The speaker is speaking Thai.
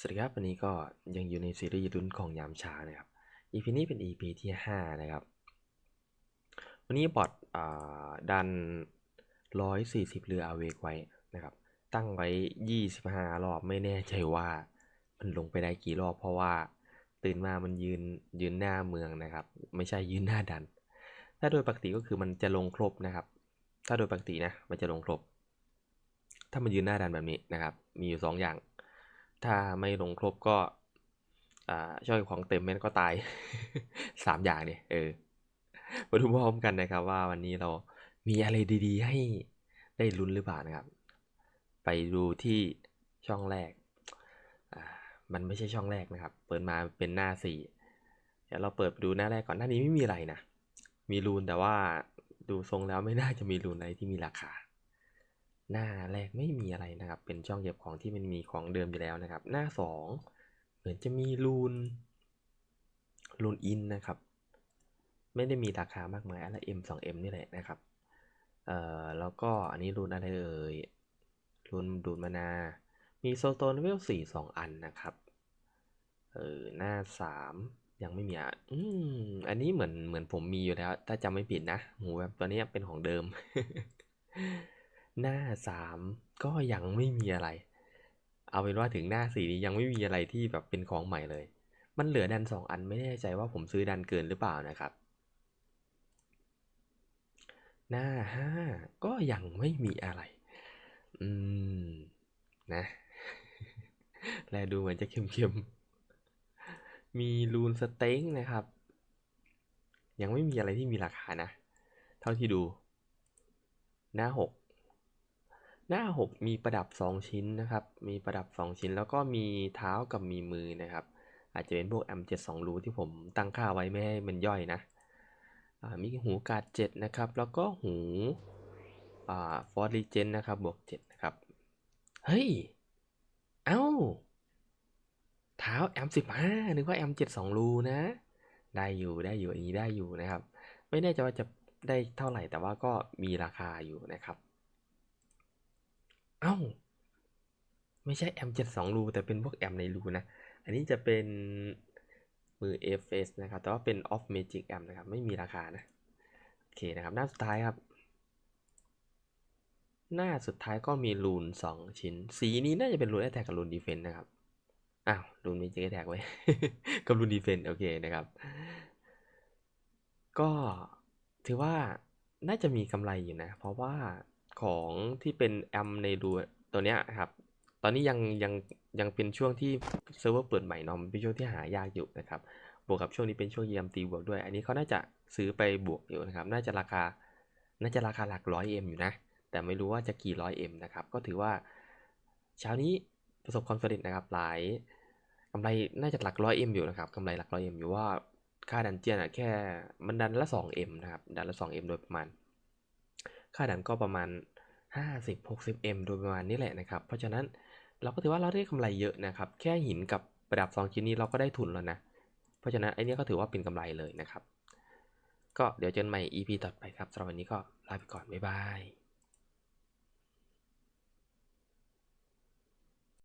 สวัสดีครับวันนี้ก็ยังอยู่ในซีรีส์ลุ้นของยามช้านะครับ EP นี้เป็น EP ที่ 5 นะครับ วันนี้บอทอ่าดัน 140 เรืออาเวกไว้นะครับ ตั้งไว้ 25 รอบไม่แน่ใจว่ามันลงไปได้กี่รอบเพราะว่าตื่นมามันยืนยืนหน้าเมืองนะครับ ไม่ใช่ยืนหน้าดัน ถ้าโดยปกติก็คือมันจะลงครบนะครับ ถ้าโดยปกตินะมันจะลงครบ ถ้ามันยืนหน้าดันแบบนี้นะครับ มีอยู่สองอย่าง ถ้าไม่ลงครบก็ช่อยของเต็มแม่นก็ตายสามอย่างเนี่ยเออมาดูพร้อมกันนะครับว่าวันนี้เรามีอะไรดีๆ ให้ได้ลุ้นหรือเปล่านะครับ ไปดูที่ช่องแรก มันไม่ใช่ช่องแรกนะครับ เปิดมาเป็นหน้าสี่เดี๋ยวเราเปิดไปดูหน้าแรกก่อนหน้านี้ไม่มีอะไรนะ มีรูนแต่ว่าดูทรงแล้วไม่น่าจะมีรูนอะไรที่มีราคา หน้าแรกไม่มีอะไรนะครับ เป็นช่องเก็บของที่มันมีของเดิมอยู่แล้วนะครับ หน้าสองเหมือนจะมีรูนรูนอินนะครับ ไม่ได้มีราคามากมายอะไร M 2 M นี่แหละนะครับ เอ่อ แล้วก็อันนี้รูนอะไรเอ่ยรูนดูดมานา มีโซโตนเวลสี่สองอันนะครับ เออ หน้าสามยังไม่มีอะ อืม อันนี้เหมือนเหมือนผมมีอยู่แล้ว ถ้าจำไม่ผิดนะหมูแบบตัวนี้เป็นของเดิม หน้าสามก็ยังไม่มีอะไร เอาเป็นว่าถึงหน้าสี่นี้ยังไม่มีอะไรที่แบบเป็นของใหม่เลย มันเหลือดันสองอันไม่แน่ใจว่าผมซื้อดันเกินหรือเปล่านะครับ หน้าห้าก็ยังไม่มีอะไร อืม นะ แลดูเหมือนจะเข้มๆ มีรูนสเต็งนะครับ ยังไม่มีอะไรที่มีราคานะ เท่าที่ดู หน้าหก หน้า 6 มีประดับ 2 ชิ้นนะครับ มีประดับ 2 ชิ้น แล้วก็มีเท้ากับมีมือนะครับ อาจจะเป็นพวก M7 2 รูที่ผมตั้งค่าไว้ไม่ให้มันย่อยนะอ่ามีหูกาด7นะครับ แล้วก็หูอ่าฟอร์ดลีเจนนะครับบวก7นะครับ เฮ้ย เอ้า เท้า M15 นึกว่า M7 2 รูนะ ได้อยู่ได้อยู่อันนี้ได้อยู่นะครับ ไม่แน่ใจว่าจะได้เท่าไหร่แต่ว่าก็มีราคาอยู่นะครับ เอ้า ไม่ใช่แอมเจ็ดสองรูแต่เป็นพวกแอมในรูนะ อันนี้จะเป็นมือ FS นะครับ แต่ว่าเป็น off magic amp นะครับ ไม่มีราคานะ โอเคนะครับ หน้าสุดท้ายครับ หน้าสุดท้ายก็มีรูนสองชิ้น สีนี้น่าจะเป็นรูนแอแทกกับรูนดีเฟนนะครับ อ้าว รูนมีจิกแท็กไว้ กับรูนดีเฟนโอเคนะครับ ก็ถือว่าน่าจะมีกำไรอยู่นะ เพราะว่า ของที่เป็นแอมในรูตัวเนี้ยครับ ตอนนี้ยังยังยังเป็นช่วงที่เซิร์ฟเวอร์เปิดใหม่เนาะมันเป็นช่วงที่หายากอยู่นะครับ บวกกับช่วงนี้เป็นช่วง EMT บวกด้วย อันนี้เขาน่าจะซื้อไปบวกอยู่นะครับ น่าจะราคา น่าจะราคาหลักร้อยเอ็มอยู่นะ แต่ไม่รู้ว่าจะกี่ร้อยเอ็มนะครับ ก็ถือว่าเช้านี้ประสบความสำเร็จนะครับ หลายกำไรน่าจะหลักร้อยเอ็มอยู่นะครับกำไรหลักร้อยเอ็มอยู่ว่าค่าดันเจียนอะแค่มันดันละสองเอ็มนะครับ ดันละสองเอ็มโดยประมาณ ค่าดันก็ประมาณ 50-60M โดยประมาณนี้แหละนะครับ เพราะฉะนั้นเราก็ถือว่าเราได้กำไรเยอะนะครับ แค่หินกับประดับ 2 ชิ้นนี้เราก็ได้ทุนแล้วนะ เพราะฉะนั้นไอ้นี้ก็ถือว่าเป็นกำไรเลยนะครับ ก็เดี๋ยวเจอกันใหม่ EP ต่อไปครับสำหรับวันนี้ก็ลาไปก่อน บ๊ายบาย